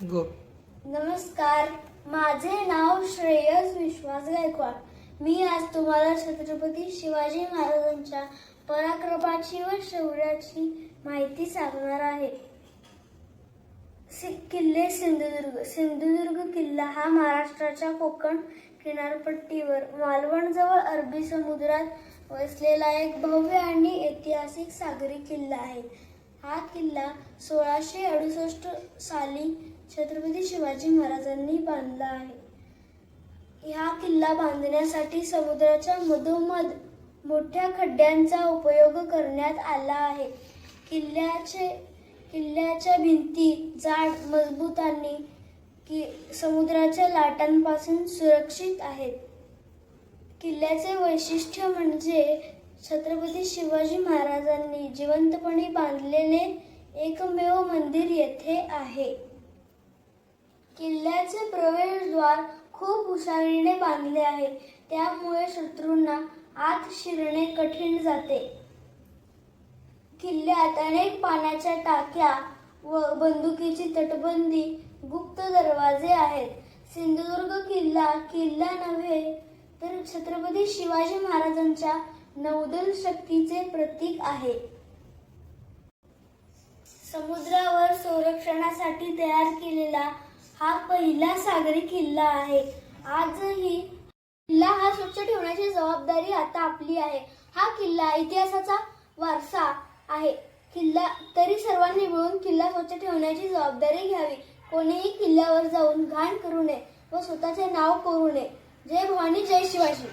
नमस्कार माझे नाव श्रेयस विश्वास गायकवाड. मी आज तुम्हाला छत्रपती शिवाजी महाराजांच्या पराक्रमाची व शौर्याची माहिती सांगणार आहे. किल्ले सिंधुदुर्ग. सिंधुदुर्ग किल्ला हा महाराष्ट्राच्या कोकण किनारपट्टीवर मालवणजवळ अरबी समुद्रात वसलेला एक भव्य आणि ऐतिहासिक सागरी किल्ला आहे. हा किल्ला सोळाशे अडुसष्ट साली छत्रपती शिवाजी महाराजांनी बांधला आहे. हा किल्ला बांधण्यासाठी समुद्राच्या मधोमध मोठ्या खड्ड्यांचा उपयोग करण्यात आला आहे. किल्ल्याचे किल्ल्याच्या भिंती जाड मजबूत आणि कि समुद्राच्या लाटांपासून सुरक्षित आहेत. किल्ल्याचे वैशिष्ट्य म्हणजे छत्रपती शिवाजी महाराजांनी जिवंतपणे बांधलेले एकमेव मंदिर येथे आहे. किल्ल्याचे प्रवेशद्वार खूप हुशारीने बांधले आहे. त्यामुळे शत्रूंना आत शिरणे कठीण जाते. किल्ल्यात अनेक पाण्याच्या टाक्या व बंदुकीची तटबंदी गुप्त दरवाजे आहेत. सिंधुदुर्ग किल्ला किल्ला नव्हे तर छत्रपती शिवाजी महाराजांच्या नौदल शक्तीचे प्रतीक आहे. समुद्रावर संरक्षणासाठी तयार केलेला हा पहिला सागरी किल्ला आहे. आजही किल्ला हा स्वच्छ ठेवण्याची जबाबदारी आता आपली आहे. हा किल्ला इतिहासाचा वारसा आहे. किल्ला तरी सर्वांनी मिळून किल्ला स्वच्छ ठेवण्याची जबाबदारी घ्यावी. कोणीही किल्ल्यावर जाऊन घाण करू नये व स्वतःचे नाव करू नये. जय भवानी जय शिवाजी.